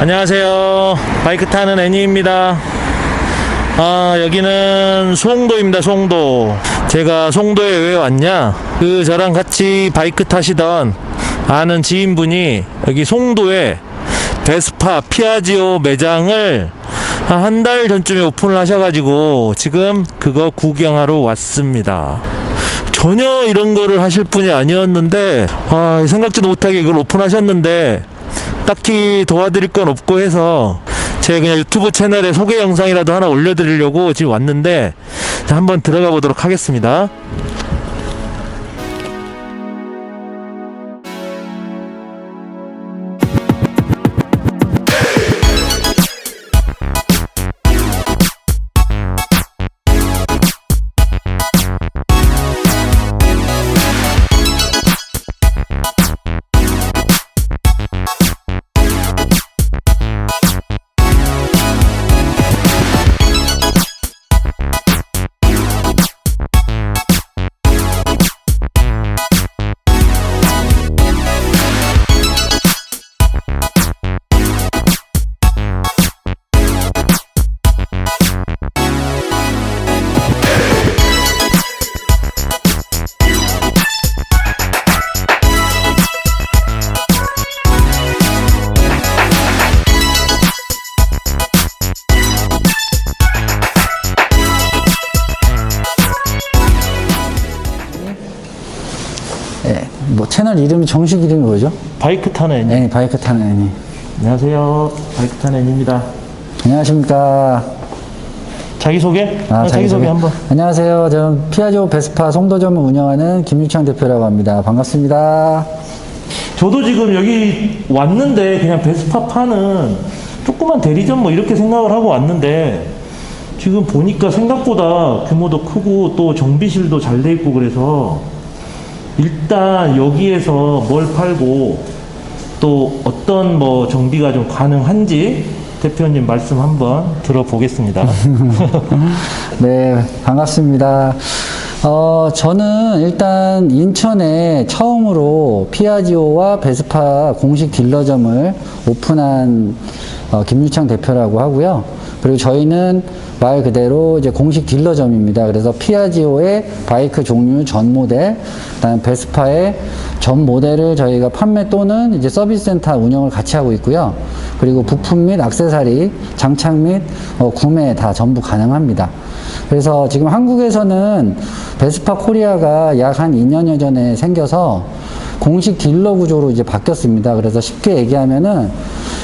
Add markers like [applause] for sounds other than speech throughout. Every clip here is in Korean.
안녕하세요. 바이크 타는 애니입니다. 아, 여기는 송도입니다, 송도. 제가 송도에 왜 왔냐? 그, 저랑 같이 바이크 타시던 아는 지인분이 여기 송도에 베스파 피아지오 매장을 한 달 전쯤에 오픈을 하셔가지고 지금 그거 구경하러 왔습니다. 전혀 이런 거를 하실 분이 아니었는데, 아, 생각지도 못하게 이걸 오픈하셨는데, 딱히 도와드릴 건 없고 해서 제가 그냥 유튜브 채널에 소개 영상이라도 하나 올려드리려고 지금 왔는데 자, 한번 들어가 보도록 하겠습니다. 정식 이름이 뭐죠? 바이크 타는 애니. 네, 바이크 타는 애니. 안녕하세요. 바이크 타는 애니입니다. 안녕하십니까. 자기소개? 아, 네, 자기소개 한번. 안녕하세요. 저는 피아조 베스파 송도점을 운영하는 김유창 대표라고 합니다. 반갑습니다. 저도 지금 여기 왔는데 그냥 베스파 파는 조그만 대리점 뭐 이렇게 생각을 하고 왔는데 지금 보니까 생각보다 규모도 크고 또 정비실도 잘 돼 있고 그래서 일단 여기에서 뭘 팔고 또 어떤 뭐 정비가 좀 가능한지 대표님 말씀 한번 들어보겠습니다. [laughs] 네, 반갑습니다. 어, 저는 일단 인천에 처음으로 피아지오와 베스파 공식 딜러점을 오픈한 어, 김유창 대표라고 하고요. 그리고 저희는 말 그대로 이제 공식 딜러점입니다. 그래서 피아지오의 바이크 종류 전 모델, 그다음 베스파의 전 모델을 저희가 판매 또는 이제 서비스 센터 운영을 같이 하고 있고요. 그리고 부품 및 액세서리, 장착 및 어, 구매 다 전부 가능합니다. 그래서 지금 한국에서는 베스파 코리아가 약 한 2년여 전에 생겨서 공식 딜러 구조로 이제 바뀌었습니다. 그래서 쉽게 얘기하면은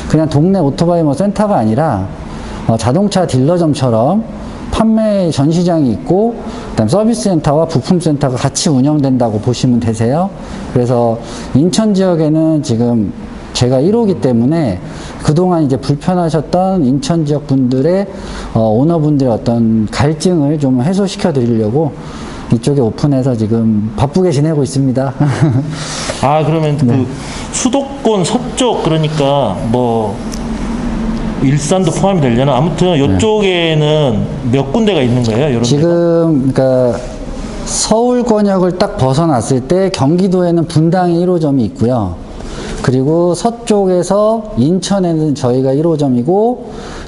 그냥 동네 오토바이 뭐 센터가 아니라 어, 자동차 딜러점처럼 판매 전시장이 있고 그다음 서비스 센터와 부품 센터가 같이 운영된다고 보시면 되세요. 그래서 인천 지역에는 지금 제가 1호기 때문에 그동안 이제 불편하셨던 인천 지역 분들의 어, 오너분들의 어떤 갈증을 좀 해소시켜 드리려고 이쪽에 오픈해서 지금 바쁘게 지내고 있습니다. [laughs] 아 그러면 네. 그 수도권 서쪽 그러니까 뭐 일산도 포함이 되려나 아무튼 이쪽에는 몇 군데가 있는 거예요? 이런? 지금 그러니까 서울 권역을 딱 벗어났을 때 경기도에는 분당에 1호점이 있고요. 그리고 서쪽에서 인천에는 저희가 1호점이고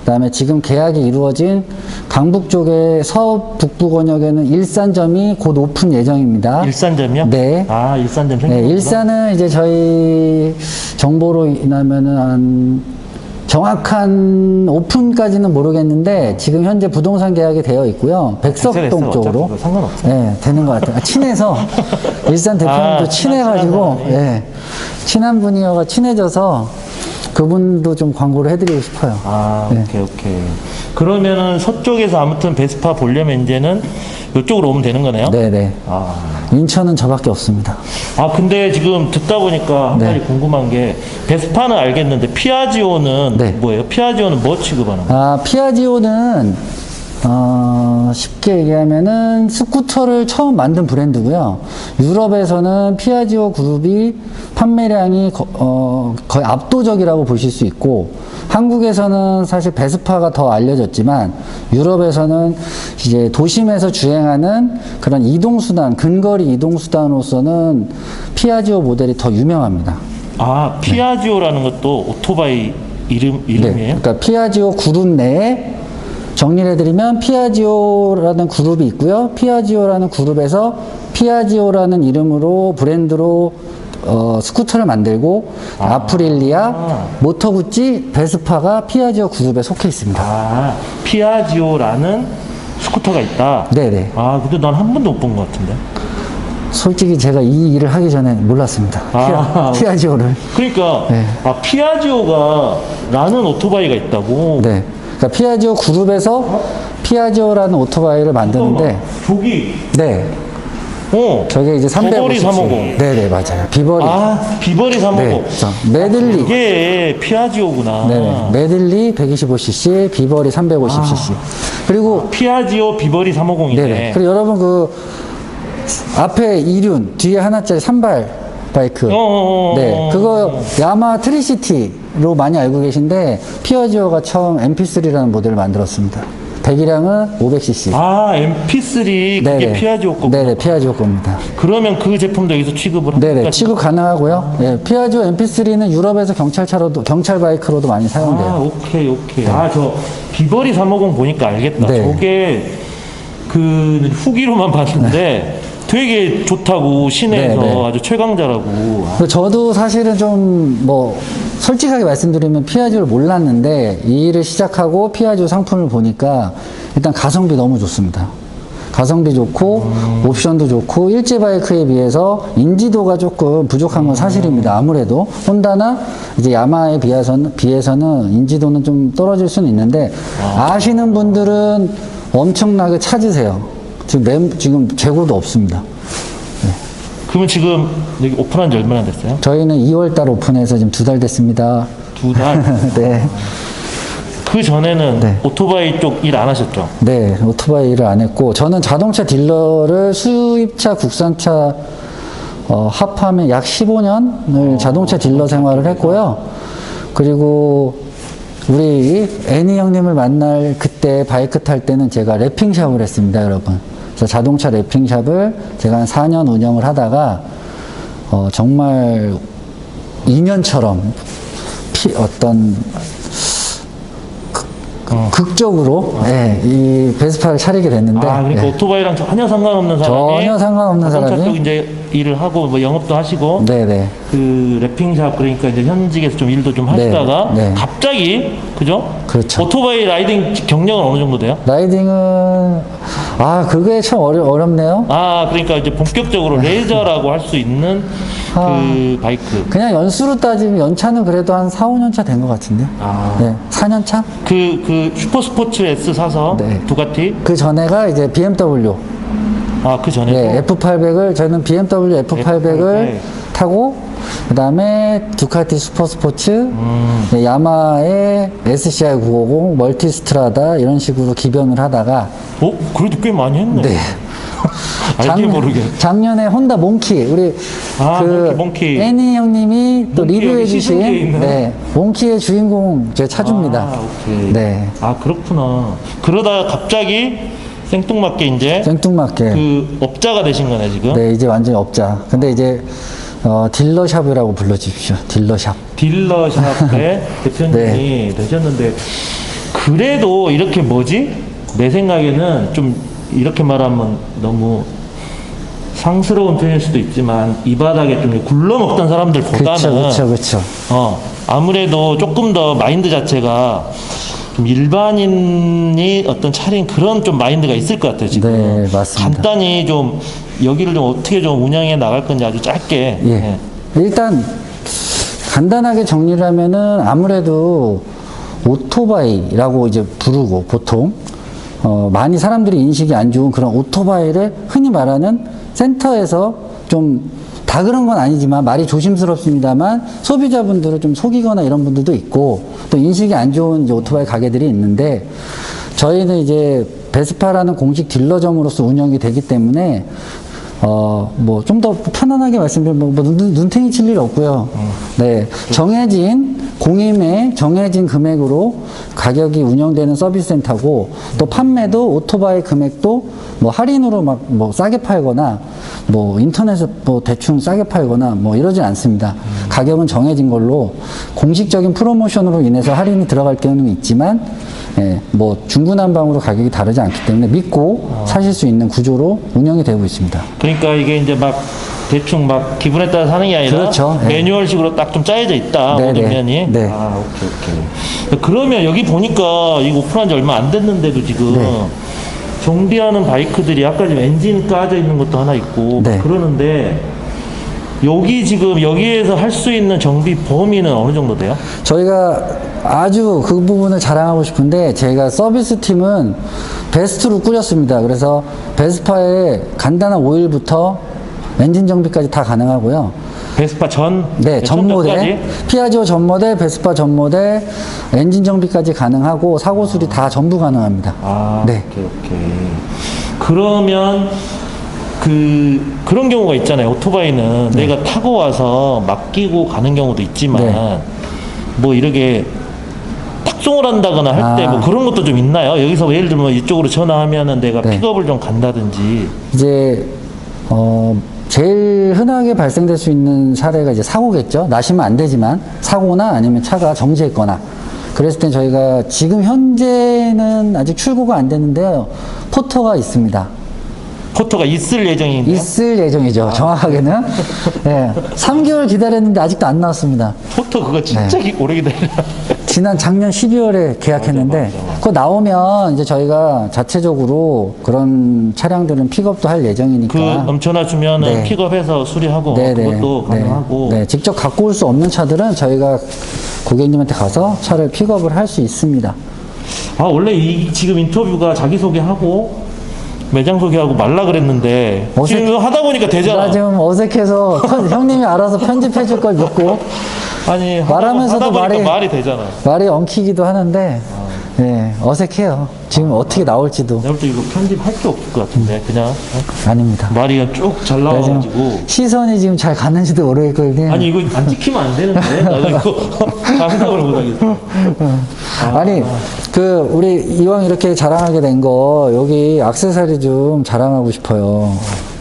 그다음에 지금 계약이 이루어진 강북 쪽의 서북부 권역에는 일산점이 곧 오픈 예정입니다. 일산점이요? 네. 아 일산점 생겼구나. 네, 일산은 이제 저희 정보로 인하면은 한 정확한 오픈까지는 모르겠는데 지금 현재 부동산 계약이 되어 있고요. 백석동 쪽으로. 상관없어. 네, 되는 것 같아요. 아, 친해서 [laughs] 일산 대표님도 아, 친해가지고 친한 예, 친한 분이어가 친해져서 그분도 좀 광고를 해드리고 싶어요. 아 네. 오케이 오케이. 그러면은 서쪽에서 아무튼 베스파 보려면 이제는 이쪽으로 오면 되는 거네요? 네네. 아. 인천은 저밖에 없습니다. 아 근데 지금 듣다 보니까 한 네. 가지 궁금한 게 베스파는 알겠는데 피아지오는 네. 뭐예요? 피아지오는 뭐 취급하는 거예요? 아, 피아지오는 어, 쉽게 얘기하면은 스쿠터를 처음 만든 브랜드고요. 유럽에서는 피아지오 그룹이 판매량이 거, 어, 거의 압도적이라고 보실 수 있고 한국에서는 사실 베스파가 더 알려졌지만 유럽에서는 이제 도심에서 주행하는 그런 이동수단, 근거리 이동수단으로서는 피아지오 모델이 더 유명합니다. 아 피아지오라는 것도 오토바이 이름 네, 이름이에요? 그러니까 피아지오 그룹 내에 정리를 해드리면 피아지오라는 그룹이 있고요. 피아지오라는 그룹에서 피아지오라는 이름으로 브랜드로 어, 스쿠터를 만들고 아. 프릴리아 모터구찌, 베스파가 피아지오 그룹에 속해 있습니다. 아 피아지오라는 스쿠터가 있다. 네네. 아 근데 난 한 번도 못 본 것 같은데. 솔직히 제가 이 일을 하기 전에 몰랐습니다. 아. 피아, 피아지오를. 그러니까 네. 아 피아지오가 라는 오토바이가 있다고. 네. 그러니까 피아지오 그룹에서 피아지오라는 오토바이를 만드는데, 저기 네. 어 저게 이제 350. 버버리 350. 네 네, 맞아요. 비버리. 아 비버리 350. 네. 자, 메들리. 이게 피아지오구나. 네네. 메들리 125cc, 비버리 350cc. 그리고, 피아지오 비버리 350이네. 네네. 그리고 여러분 그, 앞에 이륜, 뒤에 하나짜리 산발 바이크. 어, 어, 어, 네. 어, 그거 야마 트리시티로 많이 알고 계신데, 피어지오가 처음 MP3라는 모델을 만들었습니다. 배기량은 500cc. 아 MP3 그게 피아지오 거구나. 네네, 피아지오 겁니다. 그러면 그 제품도 여기서 취급을 합니까? 네네, 취급 가능하고요. 예, 피아지오 MP3는 유럽에서 경찰차로도, 경찰 바이크로도 많이 사용돼요. 아 오케이 오케이. 아 저 비버리 350 보니까 알겠다. 네. 저게 그 후기로만 [laughs] 봤는데 되게 좋다고 시내에서 네, 네. 아주 최강자라고. 아, 그 저도 사실은 좀 뭐 솔직하게 말씀드리면 피아지오를 몰랐는데 이 일을 시작하고 피아지오 상품을 보니까 일단 가성비 너무 좋습니다. 가성비 좋고 옵션도 좋고 일제 바이크에 비해서 인지도가 조금 부족한 건 사실입니다. 아무래도 혼다나 이제 야마에 비해서는 비해서는 인지도는 좀 떨어질 수는 있는데 아시는 분들은 엄청나게 찾으세요. 지금 램, 지금 재고도 없습니다. 그러면 지금 여기 오픈한 지 얼마나 됐어요? 저희는 2월 달 오픈해서 지금 두 달 됐습니다. 두 달. [laughs] 네. 그 전에는 네. 오토바이 쪽 일 안 하셨죠? 네, 오토바이 일을 안 했고, 저는 자동차 딜러를 수입차, 국산차, 어, 합하면 약 15년을 자동차 딜러 생활을 했고요. 그리고 우리 애니 형님을 만날 그때 바이크 탈 때는 제가 랩핑샵을 했습니다, 여러분. 그래서 자동차 랩핑샵을 제가 한 4년 운영을 하다가, 어, 정말 인연처럼 피, 어떤 극적으로 예, 이 베스파를 차리게 됐는데 아 그러니까 예. 오토바이랑 전혀 상관없는 사람이 전혀 상관없는 사람이? 쪽 이제 일을 하고 뭐 영업도 하시고 네네 그 랩핑샵 그러니까 이제 현직에서 좀 일도 좀 하시다가 네. 갑자기 그죠? 그렇죠. 오토바이 라이딩 경력은 어느 정도 돼요? 라이딩은 아 그게 참 어려, 어렵네요 아 그러니까 이제 본격적으로 레저라고 할 수 있는 아. 그 바이크 그냥 연수로 따지면 연차는 그래도 한 4, 5년 차 된 것 같은데 아. 네 4년 차? 그, 그 슈퍼 스포츠 S 사서 네. 두카티 그 전에가 이제 BMW 아 그 전에 네, F800을 저는 BMW F800을 F800. 타고 그 다음에 두카티 슈퍼스포츠, 음. 네, 야마의 SCI 950, 멀티스트라다 이런 식으로 기변을 하다가 어 그래도 꽤 많이 했네. 네. [laughs] 알게 모르게. 작년에 혼다 몽키 우리 아, 그 몽키, 몽키. 애니 형님이 또 리뷰해 주신? 네, 몽키의 주인공 제가 차줍니다. 아, 오케이. 네. 아 그렇구나. 그러다가 갑자기 생뚱맞게 이제 생뚱맞게. 그 업자가 되신 거네 지금. 네, 이제 완전히 업자. 근데 이제 어, 딜러샵이라고 불러주십시오. 딜러샵. 딜러샵의 [laughs] 대표님이 네. 되셨는데 그래도 이렇게 뭐지? 내 생각에는 좀 이렇게 말하면 너무 상스러운 표현일 수도 있지만 이 바닥에 좀 굴러먹던 사람들보다는 그쵸, 그쵸, 그쵸. 어, 아무래도 조금 더 마인드 자체가 좀 일반인이 어떤 차린 그런 좀 마인드가 있을 것 같아요, 지금. 네, 맞습니다. 간단히 좀 여기를 좀 어떻게 좀 운영해 나갈 건지 아주 짧게. 예. 예. 일단 간단하게 정리를 하면은 아무래도 오토바이라고 이제 부르고 보통 어, 많이 사람들이 인식이 안 좋은 그런 오토바이를 흔히 말하는 센터에서 좀 다 그런 건 아니지만 말이 조심스럽습니다만 소비자분들을 좀 속이거나 이런 분들도 있고 또 인식이 안 좋은 오토바이 가게들이 있는데 저희는 이제 베스파라는 공식 딜러점으로서 운영이 되기 때문에 어, 뭐, 좀 더 편안하게 말씀드리면, 뭐, 눈, 눈탱이 칠 일 없고요. 네. 정해진 공임에 정해진 금액으로 가격이 운영되는 서비스 센터고 또 판매도 오토바이 금액도 뭐 할인으로 막 뭐 싸게 팔거나 뭐 인터넷에 뭐 대충 싸게 팔거나 뭐 이러진 않습니다. 가격은 정해진 걸로 공식적인 프로모션으로 인해서 할인이 들어갈 경우는 있지만 예, 뭐 중구난방으로 가격이 다르지 않기 때문에 믿고 사실 수 있는 구조로 운영이 되고 있습니다. 그러니까 이게 이제 막 대충 막 기분에 따라 사는 게 아니라 그렇죠. 네. 매뉴얼식으로 딱 좀 짜여져 있다 네, 모든 네. 면이. 네. 아 오케이 오케이. 그러면 여기 보니까 이거 오픈한 지 얼마 안 됐는데도 지금 네. 정비하는 바이크들이 아까 지금 엔진 까져 있는 것도 하나 있고 막 네. 그러는데 여기 지금 여기에서 할 수 있는 정비 범위는 어느 정도 돼요? 저희가 아주 그 부분을 자랑하고 싶은데 저희가 서비스 팀은 베스트로 꾸렸습니다. 그래서 베스파의 간단한 오일부터 엔진 정비까지 다 가능하고요. 베스파 전 네, 전 모델, 전까지? 피아지오 전 모델, 베스파 전 모델, 엔진 정비까지 가능하고 사고 수리 다 전부 가능합니다. 아, 네. 오케이, 오케이. 그러면 그 그런 경우가 있잖아요. 오토바이는 네. 내가 타고 와서 맡기고 가는 경우도 있지만 네. 뭐 이렇게 탁송을 한다거나 할때 아. 뭐 그런 것도 좀 있나요? 여기서 예를 들면 이쪽으로 전화하면은 내가 네. 픽업을 좀 간다든지 이제 어 제일 흔하게 발생될 수 있는 사례가 이제 사고겠죠. 나시면 안 되지만 사고나 아니면 차가 정지했거나 그랬을 땐 저희가 지금 현재는 아직 출고가 안 됐는데요. 포터가 있습니다. 포터가 있을 예정인데 있을 예정이죠. 정확하게는 예, 3개월 기다렸는데 아직도 안 나왔습니다. 포터 그거 진짜 기- 오래 기다려. 지난 작년 12월에 계약했는데 맞아, 맞아. 그거 나오면 이제 저희가 자체적으로 그런 차량들은 픽업도 할그 예정이니까 넘쳐나 주면은 네. 픽업해서 수리하고 네네. 그것도 가능하고 네. 네, 직접 갖고 올 수 없는 차들은 저희가 고객님한테 가서 차를 픽업을 할 수 있습니다. 아 원래 이 지금 인터뷰가 자기 소개하고 매장 소개하고 말라 그랬는데 어색- 지금 하다 보니까 나 되잖아. 지금 어색해서 편- [laughs] 형님이 알아서 편집해 줄 걸 믿고 아니 말하면서도 하다 보니까 말이- 말이 되잖아. 말이 엉키기도 하는데 네, 어색해요. 지금 어떻게 나올지도 내가 볼때 이거 편집할 게 없을 것 같은데 그냥 어? 아닙니다. 말이 쭉잘 내가 지금 나와가지고 시선이 지금 잘 갔는지도 모르겠거든요. 아니 이거 안 찍히면 안 되는데 나도 이거 [laughs] [laughs] 감상을 못하겠어. 아니 그 우리 이왕 이렇게 자랑하게 된 거 여기 악세사리 좀 자랑하고 싶어요.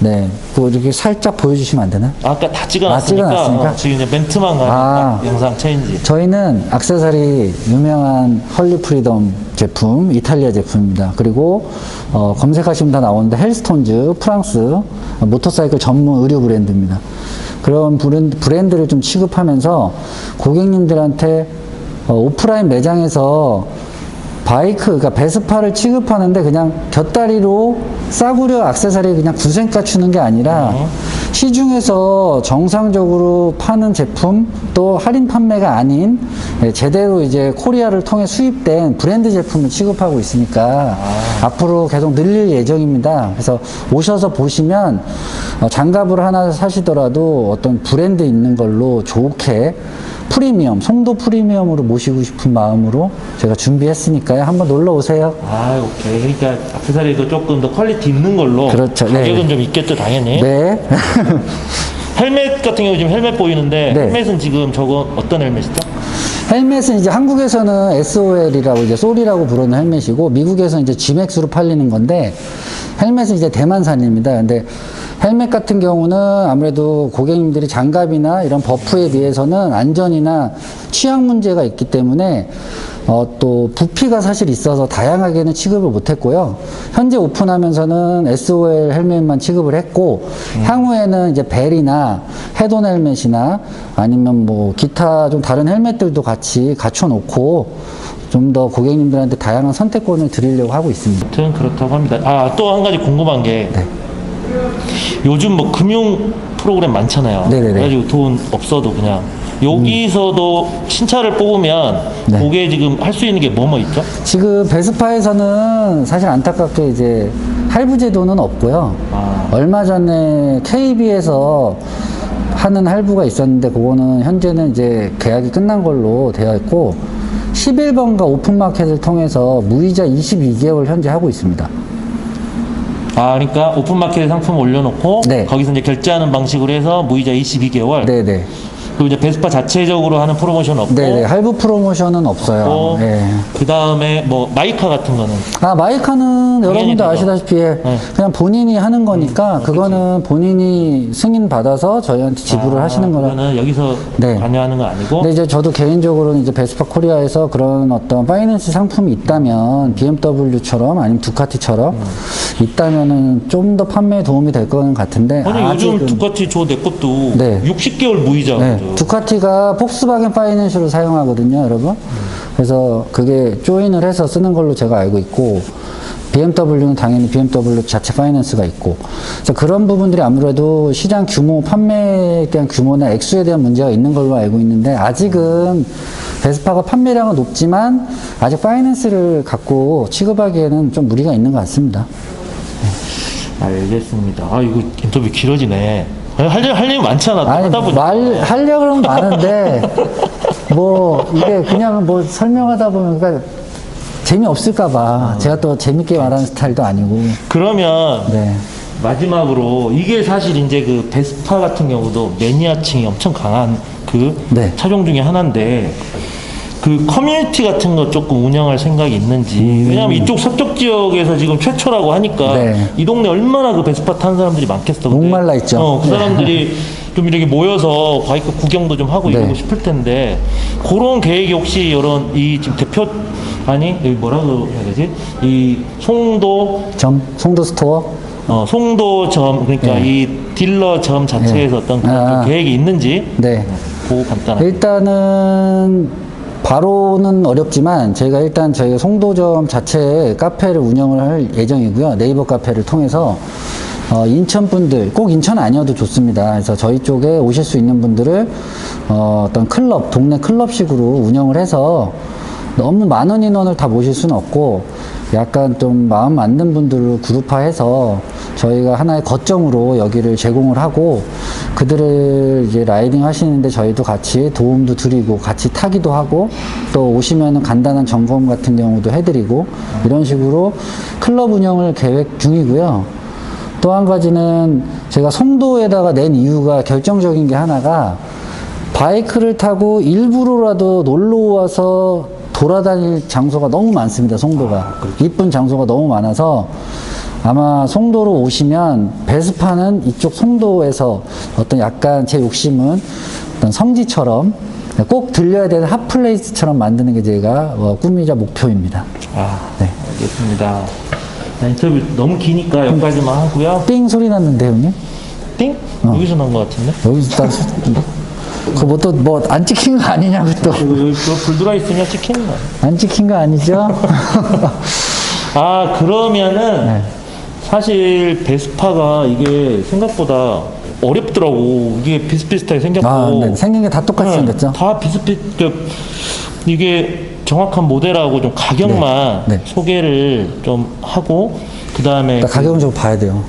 네, 그거 이렇게 살짝 보여주시면 안 되나? 아까 다 찍어놨으니까, 아, 찍어놨으니까? 어, 지금 이제 멘트만 가면 아. 딱 영상 체인지. 저희는 악세사리 유명한 헐리 프리덤 제품, 이탈리아 제품입니다. 그리고 어, 검색하시면 다 나오는데 헬스톤즈, 프랑스 어, 모터사이클 전문 의류 브랜드입니다. 그런 브랜드, 브랜드 를 좀 취급하면서 고객님들한테 어, 오프라인 매장에서 바이크, 그러니까 베스파를 취급하는데 그냥 곁다리로 싸구려 악세사리 그냥 구색가 추는 게 아니라 시중에서 정상적으로 파는 제품 또 할인 판매가 아닌 예, 제대로 이제 코리아를 통해 수입된 브랜드 제품을 취급하고 있으니까 앞으로 계속 늘릴 예정입니다. 그래서 오셔서 보시면 어, 장갑을 하나 사시더라도 어떤 브랜드 있는 걸로 좋게 프리미엄, 송도 프리미엄으로 모시고 싶은 마음으로 제가 준비했으니까요. 한번 놀러 오세요. 아 오케이. 그러니까 악세사리도 조금 더 퀄리티 있는 걸로. 그렇죠. 가격은 네. 좀 있겠죠 당연히. 네. [laughs] 헬멧 같은 경우 지금 헬멧 보이는데 네. 헬멧은 지금 저거 어떤 헬멧이죠? 헬멧은 이제 한국에서는 SOL이라고 이제 솔이라고 부르는 헬멧이고 미국에서는 이제 G맥스로 팔리는 건데 헬멧은 이제 대만산입니다. 근데 헬멧 같은 경우는 아무래도 고객님들이 장갑이나 이런 버프에 비해서는 안전이나 취향 문제가 있기 때문에 어, 또 부피가 사실 있어서 다양하게는 취급을 못했고요. 현재 오픈하면서는 SOL 헬멧만 취급을 했고 향후에는 이제 벨이나 헤드온 헬멧이나 아니면 뭐 기타 좀 다른 헬멧들도 같이 갖춰놓고 좀 더 고객님들한테 다양한 선택권을 드리려고 하고 있습니다. 아무튼 그렇다고 합니다. 아 또 한 가지 궁금한 게 네. 요즘 뭐 금융 프로그램 많잖아요. 네네네. 그래가지고 돈 없어도 그냥 여기서도 신차를 뽑으면 네. 그게 지금 할 수 있는 게 뭐뭐 있죠? 지금 베스파에서는 사실 안타깝게 이제 할부 제도는 없고요. 아. 얼마 전에 KB에서 하는 할부가 있었는데 그거는 현재는 이제 계약이 끝난 걸로 되어 있고 11번가 오픈마켓을 통해서 무이자 22개월 현재 하고 있습니다. 아 그러니까 오픈마켓에 상품 올려놓고 네. 거기서 이제 결제하는 방식으로 해서 무이자 22개월. 네네. 그리고 이제 베스파 자체적으로 하는 프로모션 없고 네네 할부 프로모션은 없어요. 어, 예. 그 다음에 뭐 마이카 같은 거는 아 마이카는 여러분도 되죠. 아시다시피 네. 그냥 본인이 하는 거니까 그거는 본인이 승인 받아서 저희한테 지불을 하시는 거라. 그러면 여기서 네. 관여하는 거 아니고 근데 이제 저도 개인적으로는 이제 베스파 코리아에서 그런 어떤 파이낸스 상품이 있다면 BMW처럼 아니면 두카티처럼 있다면은 좀 더 판매에 도움이 될 거는 같은데 아니 요즘 아직은 두카티 저 내 것도 네. 60개월 무이자 네, 죠 두카티가 폭스바겐 파이낸셜을 사용하거든요, 여러분. 그래서 그게 조인을 해서 쓰는 걸로 제가 알고 있고, BMW는 당연히 BMW 자체 파이낸스가 있고, 그런 부분들이 아무래도 시장 규모, 판매에 대한 규모나 액수에 대한 문제가 있는 걸로 알고 있는데, 아직은 베스파가 판매량은 높지만, 아직 파이낸스를 갖고 취급하기에는 좀 무리가 있는 것 같습니다. 알겠습니다. 아 이거 인터뷰 길어지네. 아니, 할, 일- 할 일이 많잖아. 또 아니 하다 보니까. 말 하려고는 많은데 뭐 이게 그냥 뭐 설명하다 보면 그러니까 재미 없을까봐 제가 또 재밌게 말하는 스타일도 아니고 그러면 네 마지막으로 이게 사실 이제 그 베스파 같은 경우도 매니아층이 엄청 강한 그 네. 차종 중에 하나인데 그 커뮤니티 같은 거 조금 운영할 생각이 있는지 왜냐면 이쪽 서쪽 지역에서 지금 최초라고 하니까 음. 네. 이 동네 얼마나 그 베스파 타는 사람들이 많겠어 근데. 목말라 있죠. 어, 그 네. 사람들이 [laughs] 좀 이렇게 모여서 바이크 구경도 좀 하고 네. 이러고 싶을 텐데 그런 계획이 혹시 이런 이 지금 대표 아니 여기 뭐라고 해야 되지 이 송도 점 송도 스토어 어, 송도점 그러니까 네. 이 딜러점 자체에서 네. 어떤 그런 아. 좀 계획이 있는지 네 그거 간단하게 일단은 바로는 어렵지만 저희가 일단 저희가 송도점 자체에 카페를 운영을 할 예정이고요. 네이버 카페를 통해서 어, 인천 분들 꼭 인천 아니어도 좋습니다. 그래서 저희 쪽에 오실 수 있는 분들을 어, 어떤 클럽 동네 클럽식으로 운영을 해서 너무 많은 인원을 다 모실 수는 없고 약간 좀 마음 맞는 분들로 그룹화해서 저희가 하나의 거점으로 여기를 제공을 하고 그들을 이제 라이딩 하시는데 저희도 같이 도움도 드리고 같이 타기도 하고 또 오시면은 간단한 점검 같은 경우도 해드리고 이런 식으로 클럽 운영을 계획 중이고요. 또 한 가지는 제가 송도에다가 낸 이유가 결정적인 게 하나가 바이크를 타고 일부러라도 놀러 와서 돌아다닐 장소가 너무 많습니다. 송도가 이쁜 장소가 너무 많아서 아마 송도로 오시면 베스파는 이쪽 송도에서 어떤 약간 제 욕심은 어떤 성지처럼 꼭 들려야 되는 핫플레이스처럼 만드는 게 제가 어, 꿈이자 목표입니다. 아 네. 알겠습니다 자, 인터뷰 너무 기니까 여기까지만 하고요 삥 소리 났는데 형님? 띵 어. 여기서 난 것 같은데 여기서 딱 그뭐 또뭐 안 찍힌 거 아니냐고 또안 이거 여기 불 들어와 있으냐 찍히는 거야 찍힌 거 아니죠? [laughs] 아 그러면은 네. 사실 베스파가 이게 생각보다 어렵더라고 이게 비슷비슷하게 생겼고 아, 네. 생긴 게 다 똑같이 네, 생겼죠? 다 비슷비슷 그, 이게 정확한 모델하고 좀 가격만 네, 네. 소개를 좀 하고 그 다음에 나 가격은 좀 봐야 돼요.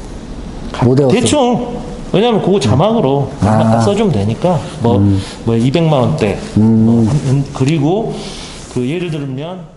못 외웠어. 대충 왜냐면 그거 자막으로 아. 음. 딱 써주면 되니까 뭐, 뭐 200만 원대 뭐, 음, 그리고 그 예를 들면